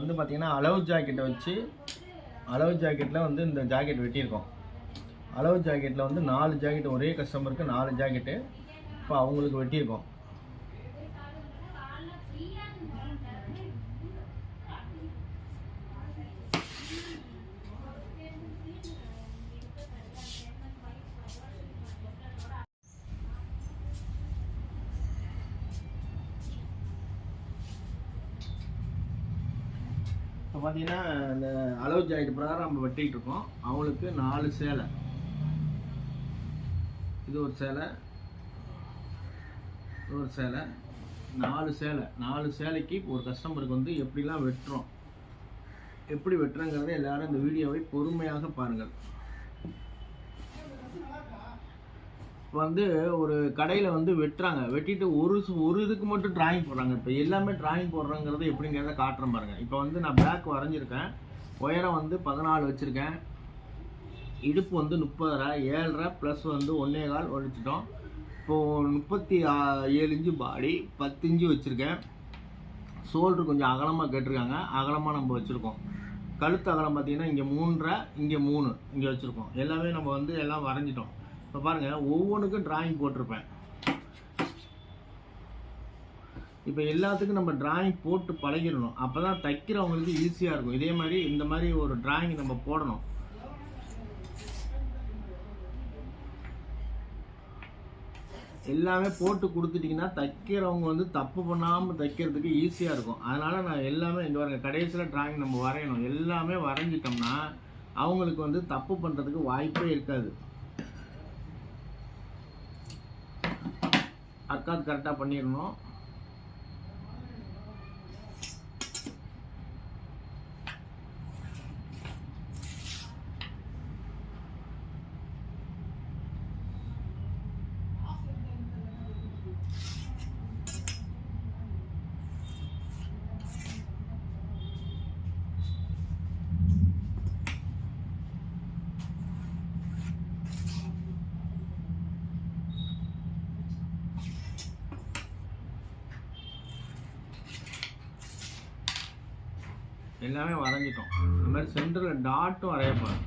வந்து பார்த்தீங்கன்னா அளவு ஜாக்கெட்டை வச்சு அளவு ஜாக்கெட்டில் வந்து இந்த ஜாக்கெட் வெட்டியிருக்கோம். அளவு ஜாக்கெட்டில் வந்து நாலு ஜாக்கெட் ஒரே கஸ்டமருக்கு நாலு ஜாக்கெட்டு இப்போ அவங்களுக்கு வெட்டியிருக்கோம். இப்போ பார்த்தீங்கன்னா இந்த அளவு ஜாக்கெட் பிரகாரம் நம்ம வெட்டிக்கிட்டு இருக்கோம். அவங்களுக்கு நாலு சேலை. இது ஒரு சேலை. இது ஒரு சேலை. நாலு சேலை. நாலு சேலைக்கு ஒரு கஸ்டமருக்கு வந்து எப்படிலாம் வெட்டுறோம் எப்படி வெட்டுறோங்கிறத எல்லாரும் இந்த வீடியோவை பொறுமையாக பாருங்கள் இப்போ வந்து ஒரு கடையில் வந்து வெட்டுறாங்க. வெட்டிட்டு ஒரு ஒரு இதுக்கு மட்டும் டிராயிங் போடுறாங்க. இப்போ எல்லாமே டிராயிங் போடுறோங்கிறது எப்படிங்கிறத காட்டுறேன் பாருங்க. இப்போ வந்து நான் பேக் வரைஞ்சிருக்கேன். உயரம் வந்து பதினாலு வச்சுருக்கேன். இடுப்பு வந்து முப்பதரை ஏழரை ப்ளஸ் வந்து ஒன்றே கால் ஒழிச்சிட்டோம். இப்போது முப்பத்தி ஏழு இன்ச்சு பாடி பத்து இன்ச்சு வச்சுருக்கேன். ஷோல்டர் கொஞ்சம் அகலமாக கேட்டிருக்காங்க. அகலமாக நம்ம வச்சுருக்கோம். கழுத்து அகலம் பார்த்தீங்கன்னா இங்கே மூன்றரை இங்கே மூணு இங்கே வச்சுருக்கோம். எல்லாமே நம்ம வந்து எல்லாம் வரைஞ்சிட்டோம். இப்போ பாருங்கள் ஒவ்வொன்றுக்கும் டிராயிங் போட்டிருப்பேன். இப்போ எல்லாத்துக்கும் நம்ம டிராயிங் போட்டு பழகிடணும். அப்போ தான் தைக்கிறவங்களுக்கு ஈஸியாக இருக்கும். இதே மாதிரி இந்த மாதிரி ஒரு டிராயிங் நம்ம போடணும். எல்லாமே போட்டு கொடுத்துட்டிங்கன்னா தைக்கிறவங்க வந்து தப்பு பண்ணாமல் தைக்கிறதுக்கு ஈஸியாக இருக்கும். அதனால் நான் எல்லாமே இங்கே பாருங்க கடைசியில் டிராயிங் நம்ம வரையணும். எல்லாமே வரைஞ்சிட்டோம்னா அவங்களுக்கு வந்து தப்பு பண்ணுறதுக்கு வாய்ப்பே இருக்காது. அக்காது கரெக்டாக பண்ணிடணும். எல்லாமே வரைஞ்சிட்டோம். அது மாதிரி சென்டரில் டாட்டும் வரையப்போம்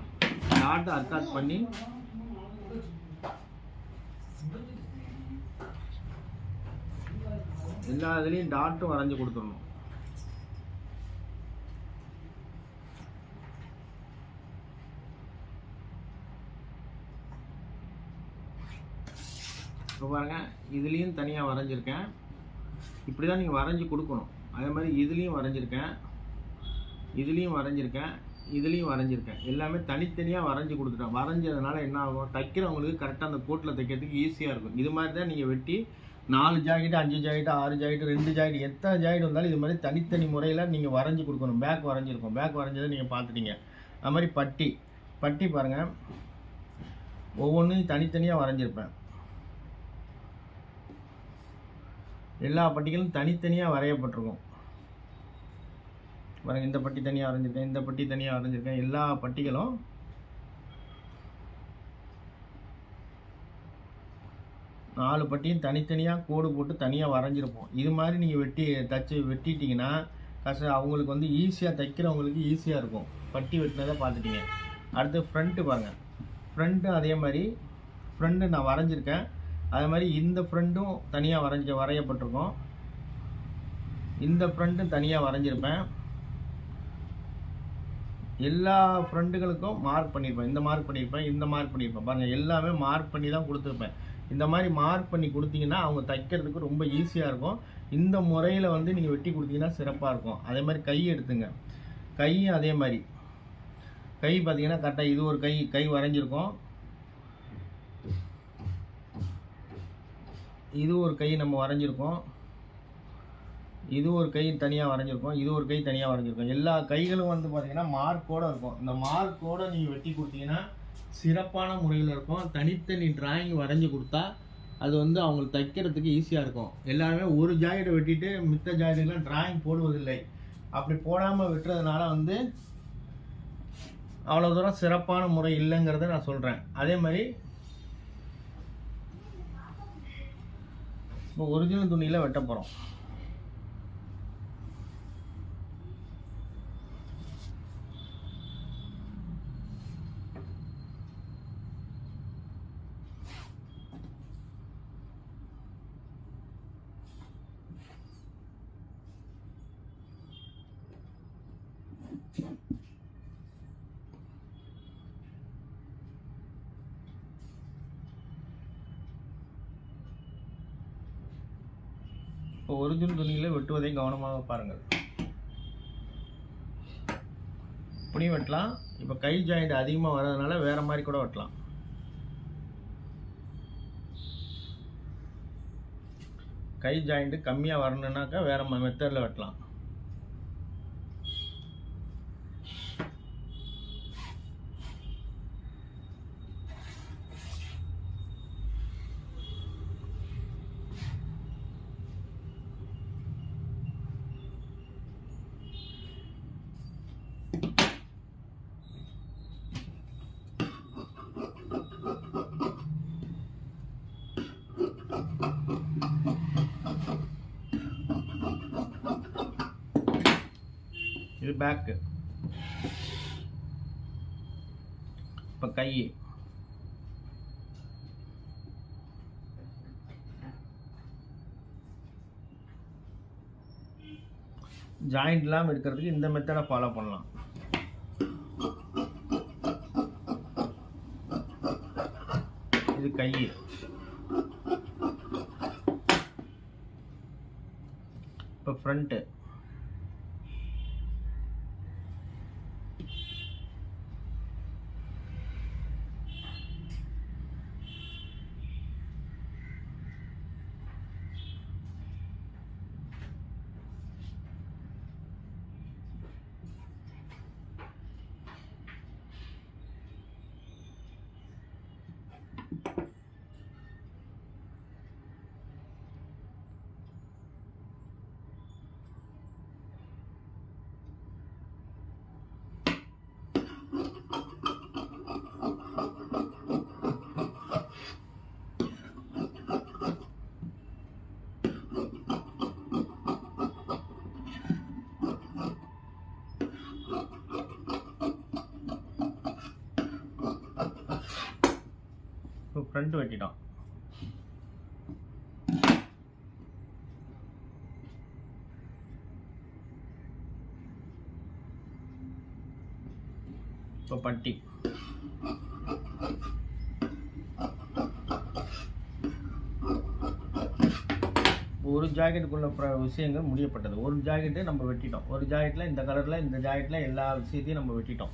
டாட்டை அட்டாச் பண்ணி எல்லா இதுலேயும் டாட்டும் வரைஞ்சி கொடுத்துடணும். இப்போ பாருங்க இதுலேயும் தனியாக வரைஞ்சிருக்கேன். இப்படி தான் நீங்கள் வரைஞ்சி கொடுக்கணும். அதே மாதிரி இதுலேயும் வரைஞ்சிருக்கேன். இதுலேயும் வரைஞ்சிருக்கேன் இதுலேயும் வரைஞ்சிருக்கேன். எல்லாமே தனித்தனியாக வரைஞ்சி கொடுத்துட்டேன். வரைஞ்சதுனால என்ன ஆகும்? தைக்கிறவங்களுக்கு கரெக்டாக அந்த கோட்டில் தைக்கிறதுக்கு ஈஸியாக இருக்கும். இது மாதிரி தான் நீங்கள் வெட்டி நாலு ஜாக்கெட்டு அஞ்சு ஜாக்கெட்டு ஆறு ஜாக்கெட்டு ரெண்டு ஜாக்கெட் எத்தனை ஜாக்கெட் வந்தாலும் இது மாதிரி தனித்தனி முறையில் நீங்கள் வரைஞ்சி கொடுக்கணும். பேக் வரைஞ்சிருக்கும். பேக் வரைஞ்சதை நீங்கள் பார்த்துட்டீங்க. அது மாதிரி பட்டி. பட்டி பாருங்கள் ஒவ்வொன்றையும் தனித்தனியாக வரைஞ்சிருப்பேன். எல்லா பட்டிகளும் தனித்தனியாக வரையப்பட்டிருக்கும். பாருங்கள் இந்த பட்டி தனியாக வரைஞ்சிருக்கேன் இந்த பட்டி தனியாக வரைஞ்சிருக்கேன் எல்லா பட்டிகளும் நாலு பட்டியும் தனித்தனியாக கோடு போட்டு தனியாக வரைஞ்சிருப்போம். இது மாதிரி நீங்கள் வெட்டி தச்சு வெட்டிட்டிங்கன்னா கஷ்டம் அவங்களுக்கு வந்து ஈஸியாக தைக்கிறவங்களுக்கு ஈஸியாக இருக்கும். பட்டி வெட்டினதை பார்த்துட்டீங்க. அடுத்து ஃப்ரண்ட்டு பாருங்கள் ஃப்ரண்ட்டும் அதே மாதிரி ஃப்ரண்ட்டு நான் வரைஞ்சிருக்கேன். அதே மாதிரி இந்த ஃப்ரண்ட்டும் தனியாக வரைஞ்ச வரையப்பட்டிருக்கோம். இந்த ஃப்ரண்ட்டும் தனியாக வரைஞ்சிருப்பேன். எல்லா ஃப்ரெண்டுகளுக்கும் மார்க் பண்ணியிருப்பேன். இந்த மார்க் பண்ணியிருப்பேன் இந்த மார்க் பண்ணியிருப்பேன். பாருங்கள் எல்லாமே மார்க் பண்ணி தான் கொடுத்துருப்பேன். இந்த மாதிரி மார்க் பண்ணி கொடுத்தீங்கன்னா அவங்க தைக்கிறதுக்கு ரொம்ப ஈஸியாக இருக்கும். இந்த முறையில் வந்து நீங்கள் வெட்டி கொடுத்தீங்கன்னா சிறப்பாக இருக்கும். அதே மாதிரி கை எடுத்துங்க. கையும் அதே மாதிரி. கை பார்த்தீங்கன்னா கரெக்டாக இது ஒரு கை கை வரைஞ்சிருக்கோம். இது ஒரு கை நம்ம வரைஞ்சிருக்கோம். இது ஒரு கை தனியாக வரைஞ்சிருக்கோம் இது ஒரு கை தனியாக வரைஞ்சிருக்கோம். எல்லா கைகளும் வந்து பார்த்தீங்கன்னா மார்க்கோட இருக்கும். இந்த மார்க்கோட நீங்கள் வெட்டி கொடுத்தீங்கன்னா சிறப்பான முறையில் இருக்கும். தனித்தனி டிராயிங் வரைஞ்சி கொடுத்தா அது வந்து அவங்களுக்கு தைக்கிறதுக்கு ஈஸியாக இருக்கும். எல்லாருமே ஒரு ஜாக்கெட்டை வெட்டிட்டு மித்த ஜாக்கெட்டுக்கெலாம் டிராயிங் போடுவதில்லை. அப்படி போடாமல் வெட்டுறதுனால வந்து அவ்வளோ தூரம் சிறப்பான முறை இல்லைங்கிறத நான் சொல்கிறேன் அதே மாதிரி இப்போ ஒரிஜினல் துணியில் வெட்ட போகிறோம் இப்போ ஒரிஜினல் துணியில் வெட்டுவதை கவனமாக பாருங்கள். இப்படியும் வெட்டலாம். இப்போ கை ஜாயிண்ட் அதிகமாக வர்றதுனால வேறு மாதிரி கூட வெட்டலாம். கை ஜாயிண்ட்டு கம்மியாக வரணுன்னாக்கா வேறு மெத்தடில் வெட்டலாம். இது பேக்கு இப்போ கை. ஜாயிண்ட் இல்லாமல் இருக்கிறதுக்கு இந்த மெத்தடை ஃபாலோ பண்ணலாம். இது கை. இப்போ ஃப்ரண்ட்டு ஃப்ரண்ட் வெட்டிட்டான். இப்போ பட்டி. ஒரு ஜாக்கெட்டுக்குள்ள விஷயங்கள் முடியப்பட்டது. ஒரு ஜாக்கெட்டு நம்ம வெட்டிட்டோம். ஒரு ஜாக்கெட்டில் இந்த கலரில் இந்த ஜாக்கெட்டில் எல்லா விஷயத்தையும் நம்ம வெட்டிட்டோம்.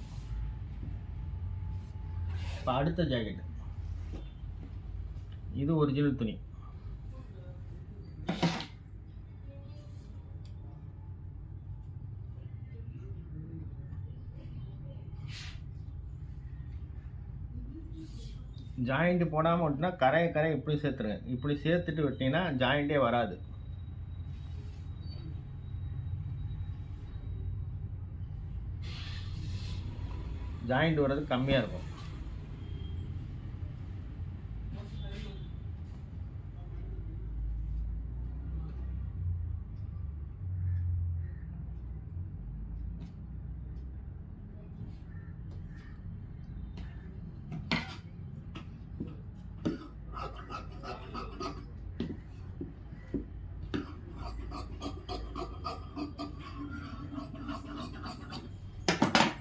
இப்போ அடுத்த ஜாக்கெட்டு. இது ஒரிஜினல் துணி. ஜாயிண்ட் போடாமல் விட்டுனா கரையை கரை இப்படி சேர்த்துருங்க இப்படி சேர்த்துட்டு விட்டீங்கன்னா ஜாயிண்டே வராது. ஜாயிண்ட் வர்றது கம்மியாக இருக்கும்.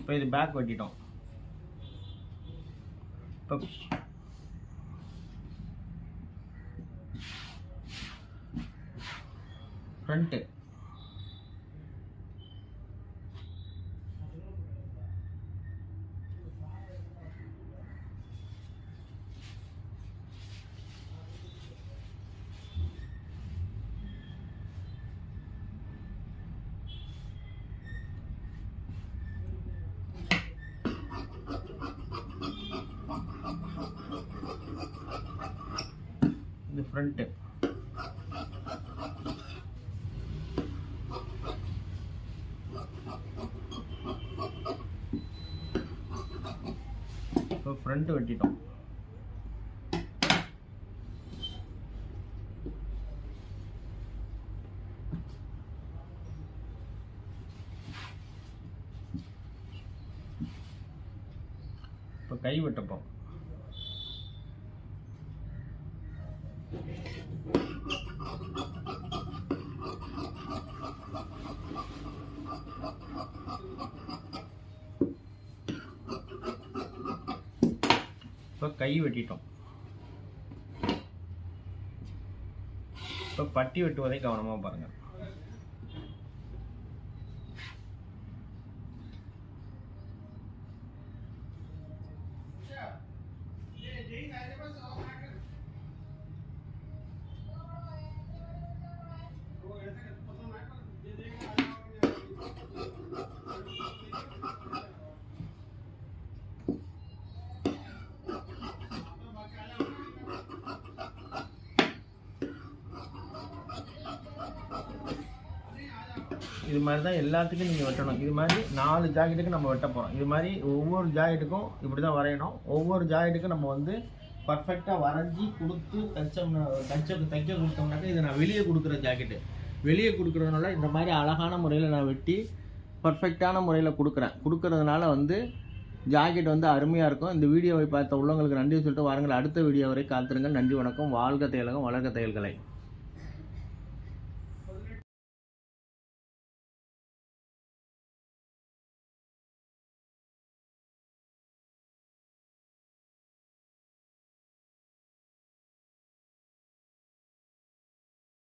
இப்போ இது பேக் வெட்டிட்டோம். இப்போ ஃப்ரண்ட்டு ஃப்ரண்ட்டு இப்போ ஃப்ரண்ட் வெட்டிட்டோம் இப்போ கை வெட்டப்போம் இப்போ கை வெட்டிட்டோம். இப்போ பட்டி வெட்டுவதை கவனமாக பாருங்கள் இது மாதிரி தான் எல்லாத்துக்கும் நீங்கள் வெட்டணும். இது மாதிரி நாலு ஜாக்கெட்டுக்கு நம்ம வெட்ட போகிறோம் இது மாதிரி ஒவ்வொரு ஜாக்கெட்டுக்கும் இப்படி தான் வரையணும். ஒவ்வொரு ஜாக்கெட்டுக்கும் நம்ம வந்து பர்ஃபெக்டாக வரைஞ்சி கொடுத்து தைச்சோம்னா தைச்ச தைக்க கொடுத்தோம்னாக்கா இது நான் வெளியே கொடுக்குற ஜாக்கெட்டு. வெளியே கொடுக்குறதுனால இந்த மாதிரி அழகான முறையில் நான் வெட்டி பர்ஃபெக்டான முறையில் கொடுக்குறேன். கொடுக்குறதுனால வந்து ஜாக்கெட் வந்து அருமையாக இருக்கும். இந்த வீடியோவை பார்த்த உள்ளவங்களுக்கு நன்றி சொல்லிட்டு வாருங்கள். அடுத்த வீடியோ வரை காத்திருங்கள். நன்றி வணக்கம். வாழ்க தையலகம் வளர்க்க தையல்களை